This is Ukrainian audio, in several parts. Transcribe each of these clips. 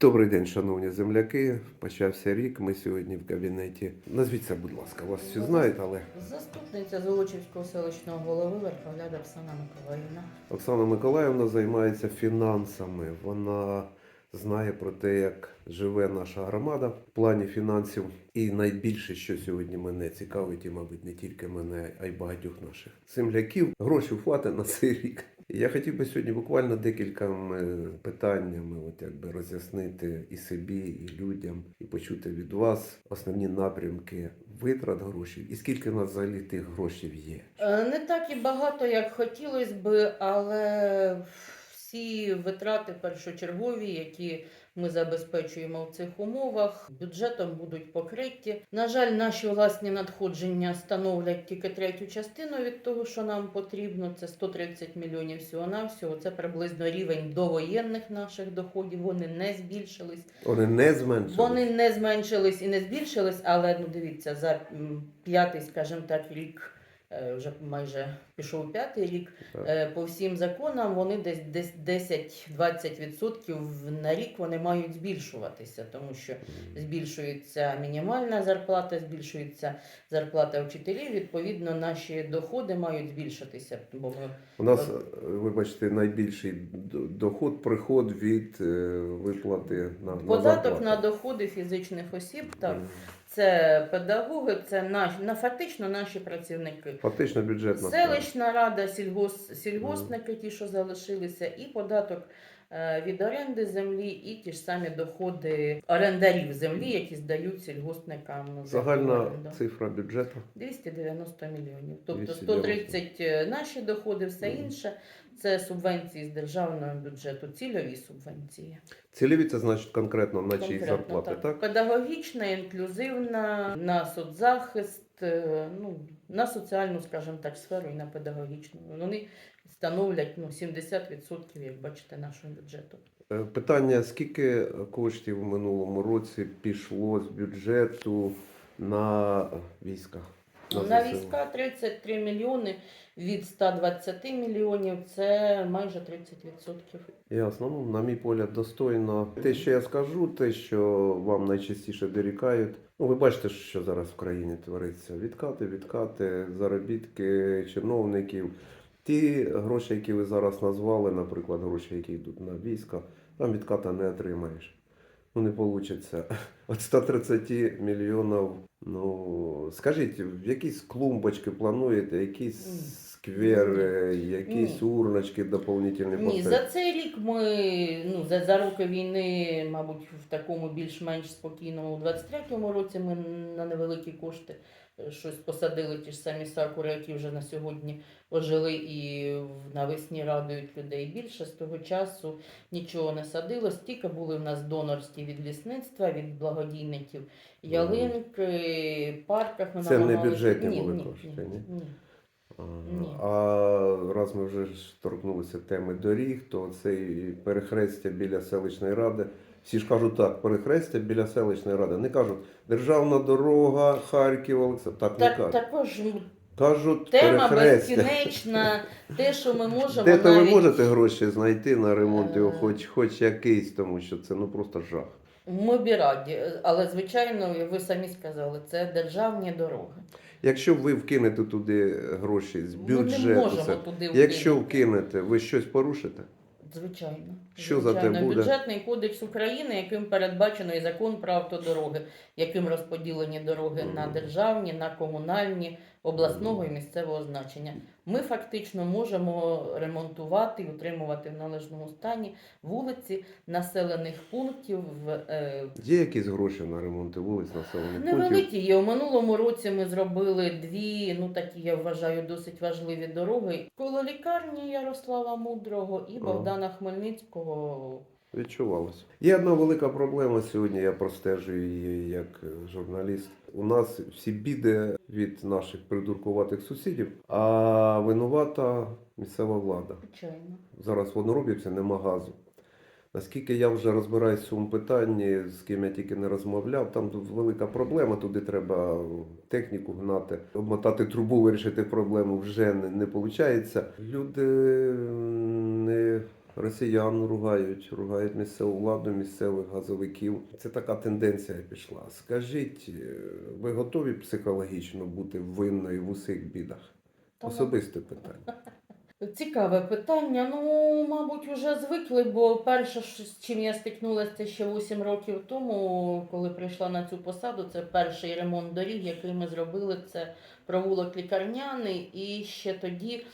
Добрий день, шановні земляки. Почався рік. Ми сьогодні в кабінеті. Назвіться, будь ласка, вас всі знають, але Заступниця Золочівського селищного голови Верховляда Оксана Миколаївна. Оксана Миколаївна займається фінансами. Вона знає про те, як живе наша громада в плані фінансів. І найбільше, що сьогодні мене цікавить, і, мабуть, не тільки мене, а й багатьох наших земляків. Гроші хватить на цей рік. Я хотів би сьогодні буквально декілька питаннями, от якби роз'яснити і собі, і людям, і почути від вас основні напрямки витрат грошей, і скільки в нас взагалі тих грошей є. Е, Не так і багато, як хотілося би, але всі витрати першочергові, які ми забезпечуємо в цих умовах, бюджетом будуть покриті. На жаль, наші власні надходження становлять тільки третю частину від того, що нам потрібно. Це 130 мільйонів всього навсього. Це приблизно рівень довоєнних наших доходів. Вони не збільшились. Вони не зменшились. Вони не зменшились і не збільшились, але ну дивіться, за п'ятий, скажімо так, рік. Е, Вже майже пішов п'ятий рік. Е, По всім законам вони десь десь 10-20% на рік вони мають збільшуватися, тому що збільшується мінімальна зарплата, збільшується зарплата вчителів. Відповідно, наші доходи мають збільшитися. Бо ми У нас, е, вибачте, найбільший доход, приход від виплати на, на податок зарплату. на доходи фізичних осіб, так. Це педагоги, це наші, на фактично наші працівники. Фактично бюджетна Селищна рада, сільгос, сільгоспники, ті, що залишилися, і податок е, від оренди землі, і ті ж самі доходи орендарів землі, які здають сільгоспникам. за Загальна оренду. цифра бюджету. 290 мільйонів. Тобто 290. 130 наші доходи, все Мгм. інше це субвенції з державного бюджету, цільові субвенції. Цільові це значить конкретно на чиї Конкретно, зарплати, так? Педагогічна, інклюзивна, на соцзахист, е, ну, на соціальну, скажімо так, сферу і на педагогічну. Вони становлять ну, 70%, як бачите, нашого бюджету. Е, Питання: скільки коштів в минулому році пішло з бюджету на війська? На війська 33 мільйони від 120 мільйонів це майже 30%. Ясно, ну, на мій погляд, достойно. Те, що я скажу, те, що вам найчастіше дорікають. Ну, ви бачите, що зараз в країні твориться. Відкати, відкати, заробітки чиновників. Ті гроші, які ви зараз назвали, наприклад, гроші, які йдуть на війська, там відката не отримаєш. Ну, не вийде. От 130 мільйонів. Ну, скажіть, якісь клумбочки плануєте, якісь. Сквери, якісь Ні. урночки доповнительні Ні, поставити? за цей рік ми ну за, за роки війни, мабуть, в такому більш-менш спокійному у 23-му році ми на невеликі кошти е, щось посадили ті ж самі сакури, які вже на сьогодні ожили і в- навесні радують людей більше. З того часу нічого не садилось. Тільки були в нас донорські від лісництва, від благодійників ялинки, парках. Ми Це не намагалися- бюджетні ні, були ні, кошти, ні, ні? Ні. А, раз ми вже ж торкнулися теми доріг, то цей перехрестя біля селищної ради. Всі ж кажуть так, перехрестя біля селищної ради. Не кажуть державна дорога, Харків, Олександр. Так не Так, кажуть. також Кажуть Тема перехрестя. безкінечна, те, що ми можемо Де то ви навіть... можете гроші знайти на ремонт його, Е. хоч, хоч якийсь, тому що це ну просто жах. Ми б раді, але звичайно, ви самі сказали, це державні дороги. Якщо ви вкинете туди гроші з Ми не бюджету, можемо це- туди якщо вкинете, ви щось порушите? Звичайно. Що за те буде? Бюджетний кодекс України, яким передбачено і закон про автодороги, яким розподілені дороги на державні, на комунальні, обласного і місцевого значення. Ми фактично можемо ремонтувати і утримувати в належному стані вулиці населених пунктів. в, е, Є якісь гроші на ремонти вулиць населених пунктів? Невеликі є. У минулому році ми зробили дві, ну такі я вважаю, досить важливі дороги. Коло лікарні Ярослава Мудрого і Богдана Хмельницького. Відчувалося. Є одна велика проблема сьогодні. Я простежую її як е, журналіст. У нас всі біди від наших придуркуватих сусідів, а винувата місцева влада. Звичайно. Зараз воно робиться, нема газу. Наскільки я вже розбираюсь в цьому питанні, з ким я тільки не розмовляв, там тут велика проблема, туди треба техніку гнати, обмотати трубу, вирішити проблему вже не, не виходить. Люди не росіян ругають, ругають місцеву владу, місцевих газовиків. Це така тенденція пішла. Скажіть, е, ви готові психологічно бути винною в усіх бідах? Та, Особисте питання. Цікаве питання. Ну, мабуть, вже звикли, бо перше, з чим я стикнулася, це ще 8 років тому, коли прийшла на цю посаду. Це перший ремонт доріг, який ми зробили. Це провулок лікарняний. І ще тоді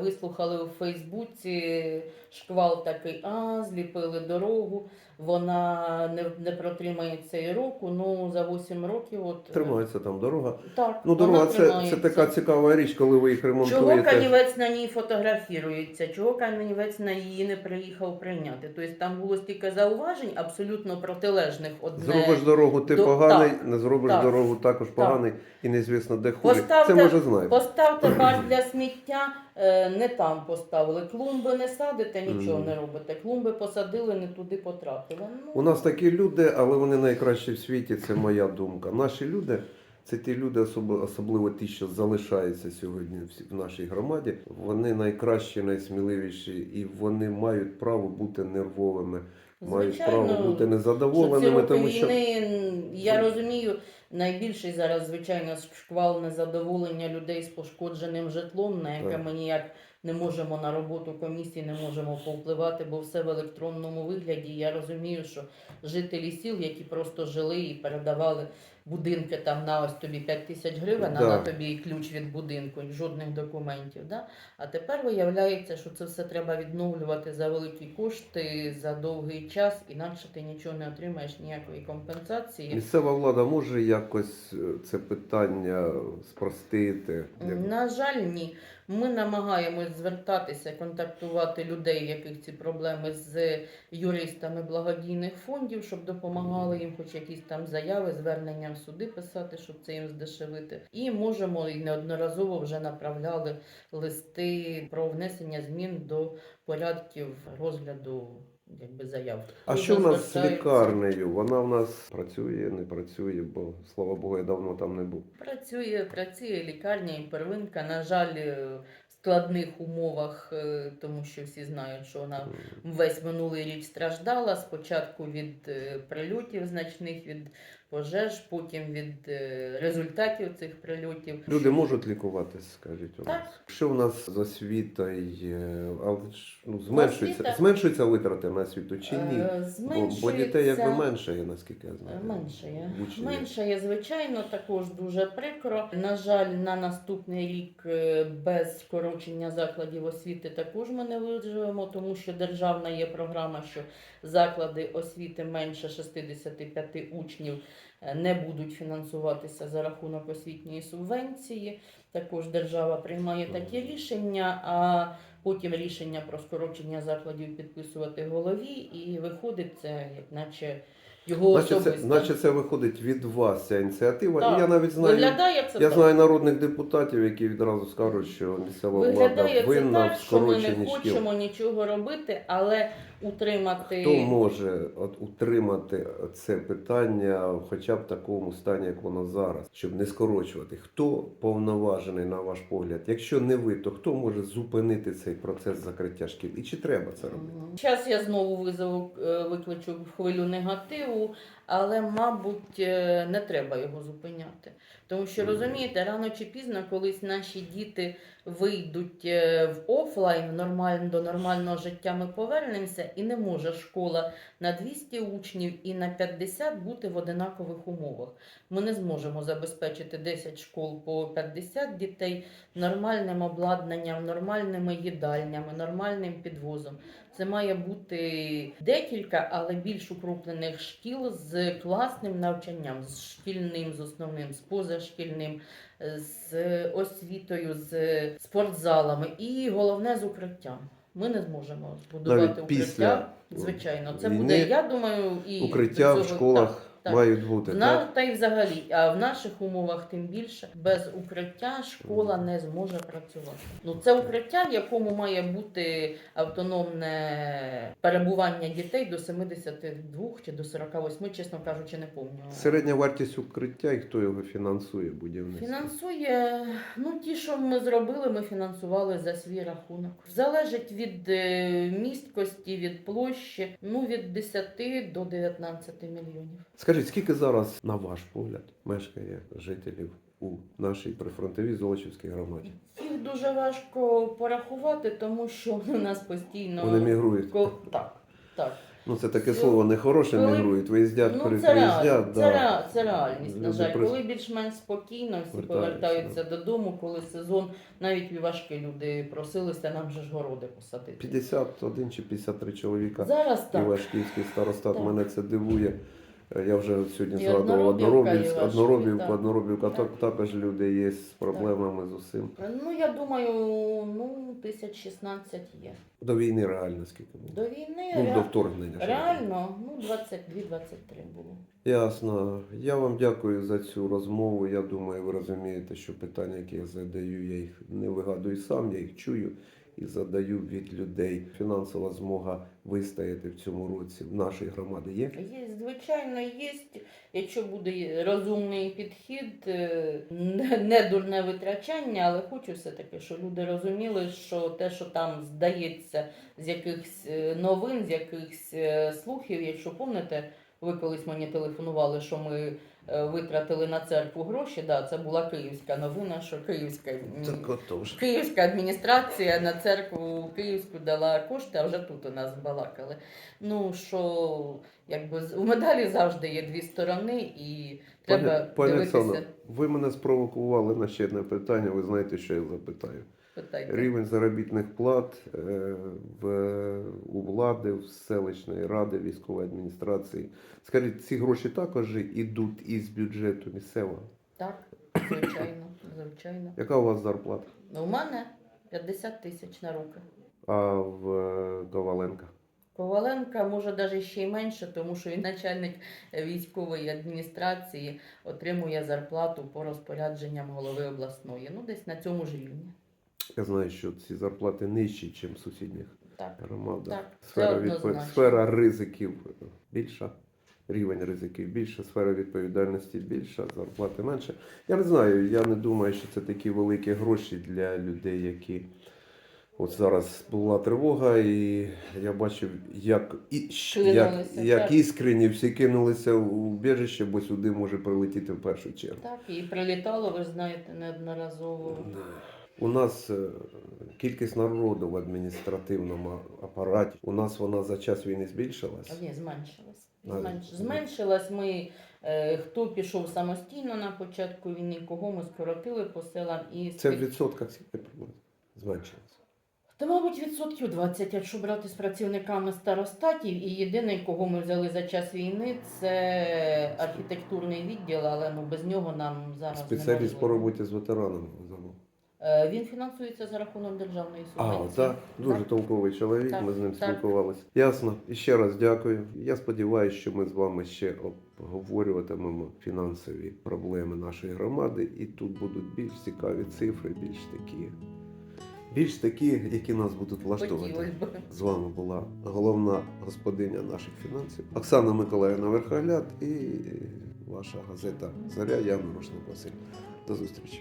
вислухали у Фейсбуці шквал такий, а, зліпили дорогу, вона не, не протримається і року. Ну, за 8 років от. е, Тримається там дорога. Так, Ну, дорога це, це така цікава річ, коли ви їх Чого канівець на ній фотографірується? Чого канівець на її не приїхав прийняти? Тобто там було стільки зауважень, абсолютно протилежних одне. Зробиш дорогу, ти До- поганий, так, не зробиш так, дорогу також поганий і незвісно де. Поставте- Це може знаємо. Поставте бак для сміття, не там поставили. Клумби не садите, нічого не робите. Клумби посадили, не туди потрапили. Ну, У нас такі люди, але вони найкращі в світі, це моя думка. Наші люди це ті люди, особ- особливо ті, що залишаються сьогодні в- нашій громаді. Вони найкращі, найсміливіші, і вони мають право бути нервовими, мають звичайно, право бути що ці незадоволеними, роки тому що війни, я розумію, найбільший зараз, звичайно, шквал незадоволення людей з пошкодженим житлом, на яке ми ніяк не можемо на роботу комісії, не можемо повпливати, бо все в електронному вигляді. Я розумію, що жителі сіл, які просто жили і передавали будинки там на ось тобі 5 тисяч гривень, а Да. на тобі ключ від будинку, жодних документів. Да? А тепер виявляється, що це все треба відновлювати за великі кошти, за довгий час, інакше ти нічого не отримаєш, ніякої компенсації. місцева влада може якось е, це питання спростити. На жаль, ні. Ми намагаємось звертатися, контактувати людей, яких ці проблеми з юристами благодійних фондів, щоб допомагали їм, хоч якісь там заяви, звернення в суди писати, щоб це їм здешевити. І можемо і неодноразово вже направляли листи про внесення змін до порядків розгляду якби заяв. А що в нас з лікарнею? Вона в нас працює, не працює, бо слава Богу, я давно там не був. Працює, працює лікарня і первинка. На жаль, е, в складних умовах, е, тому що всі знають, що вона весь минулий рік страждала. Спочатку від е, прильотів значних, від пожеж, потім від е, результатів цих прильотів. Люди можуть лікуватись, скажіть у нас. Що в нас з освітою? е, Але ж ну, зменшується, Освіта- зменшуються витрати на освіту чи ні? Е, Бо, бо дітей якби зменшується- менше є, наскільки я знаю. Меншає. Учнів. Меншає, звичайно, також дуже прикро. На жаль, на наступний рік е, без скорочення закладів освіти також ми не виживемо, тому що державна є програма, що заклади освіти менше 65 учнів не будуть фінансуватися за рахунок освітньої субвенції. Також держава приймає такі рішення, а потім рішення про скорочення закладів підписувати голові, і виходить це, як наче його Значить це, значить, це виходить від вас ця ініціатива. Так. І я навіть знаю, Виглядає це я так. знаю народних депутатів, які відразу скажуть, що місцева влада Виглядає це так, в що ми не скороченні шкіл. хочемо нічого робити, але утримати Хто може от, утримати це питання хоча б в такому стані, як воно зараз, щоб не скорочувати? Хто повноважений на ваш погляд? Якщо не ви, то хто може зупинити цей процес закриття шкіл? І чи треба це робити? Зараз я знову визову е, викличу хвилю негативу, але, мабуть, е, не треба його зупиняти. Тому що розумієте, рано чи пізно колись наші діти вийдуть е, в офлайн нормально до нормального життя, ми повернемося, і не може школа на 200 учнів і на 50 бути в одинакових умовах. Ми не зможемо забезпечити 10 школ по 50 дітей нормальним обладнанням, нормальними їдальнями, нормальним підвозом. Це має бути декілька, але більш укрупнених шкіл з класним навчанням, з шкільним, з основним, з позашкільним, з освітою, з спортзалами і головне з укриттям. Ми не зможемо збудувати Навіть укриття. після Звичайно, це війни буде, я думаю, і Укриття в школах так, так. мають бути. На, Так? та й взагалі, а в наших умовах тим більше без укриття школа не зможе працювати. Ну це укриття, в якому має бути автономне перебування дітей до 72 чи до 48, чесно кажучи, не пам'ятаю. Середня вартість укриття і хто його фінансує будівництво? Фінансує, ну ті, що ми зробили, ми фінансували за свій рахунок. Залежить від е, місткості, від площі, ну від 10 до 19 мільйонів. Скажіть, скільки зараз, на ваш погляд, мешкає жителів у нашій прифронтовій Золочівській громаді? Їх дуже важко порахувати, тому що у нас постійно Вони мігрують. Ко- Так, так. Ну це таке слово нехороше коли- мігрують, виїздять, Ну, це, реаль... приїздять. це, да. ре... це реальність. На Люди жаль, при- коли більш-менш спокійно, всі Вертаються, повертаються додому, коли сезон, навіть важкі люди просилися, нам же ж городи посадити. 51 чи 53 чоловіка. Зараз так. Івашківський старостат Так. мене це дивує. Я вже сьогодні І згадував Одноробівка, Одноробівку, так. Одноробівка. Так. Так, також люди є з проблемами з усім. Ну, я думаю, ну, тисяч 16 є. До війни реально скільки було? До війни Ну, ре- до вторгнення. ще. реально ну, 22-23 було. Ясно. Я вам дякую за цю розмову. Я думаю, ви розумієте, що питання, які я задаю, я їх не вигадую сам, я їх чую і задаю від людей. Фінансова змога вистояти в цьому році в нашій громаді є. Є, звичайно, є. Якщо буде розумний підхід, е, не, не дурне витрачання, але хочу все-таки, щоб люди розуміли, що те, що там здається з якихось е, новин, з якихось е, слухів, якщо пам'ятаєте, ви колись мені телефонували, що ми витратили на церкву гроші. Да, це була київська новина, що київська. Київська адміністрація на церкву Київську дала кошти, а вже тут у нас балакали. Ну що якби у медалі завжди є дві сторони, і треба Пані, пані дивитися Оксано, ви мене спровокували на ще одне питання. Ви знаєте, що я запитаю. Питання. Рівень заробітних плат е, в, у влади, в селищної ради, військової адміністрації. Скажіть, ці гроші також йдуть із бюджету місцевого. Так, звичайно, звичайно. Яка у вас зарплата? Ну, у мене 50 тисяч на руки. А в е, Коваленка? Коваленка може навіть ще й менше, тому що він начальник військової адміністрації отримує зарплату по розпорядженням голови обласної. Ну, десь на цьому ж рівні. Я знаю, що ці зарплати нижчі, ніж в сусідніх Так. громадах. Так, Сфера, однозначно. сфера ризиків більша, рівень ризиків більше, сфера відповідальності більша, зарплати менше. Я не знаю, я не думаю, що це такі великі гроші для людей, які. От зараз була тривога, і я бачив, як, і, як, як іскрені всі кинулися у убіжище, бо сюди може прилетіти в першу чергу. Так, і прилітало, ви ж знаєте, неодноразово. У нас е, кількість народу в адміністративному апараті. У нас вона за час війни збільшилась. Ні, зменшилась. Зменш... Зменшилась. Ми, е, хто пішов самостійно на початку війни, кого ми скоротили по селам і Це в відсотках скільки зменшилось. Та, мабуть, відсотків 20, якщо брати з працівниками старостатів. І єдиний, кого ми взяли за час війни, це архітектурний відділ, але ну без нього нам зараз Спеціаліст по роботі з ветеранами Він фінансується за рахунок державної А, субвенції. так, дуже Так. толковий чоловік, Так, ми з ним так. спілкувалися. Ясно. І ще раз дякую. Я сподіваюся, що ми з вами ще обговорюватимемо фінансові проблеми нашої громади, і тут будуть більш цікаві цифри, більш такі, більш такі, які нас будуть влаштовувати. З вами була головна господиня наших фінансів Оксана Миколаївна Верхогляд і ваша газета Заря. Я Мирошник Василь. До зустрічі.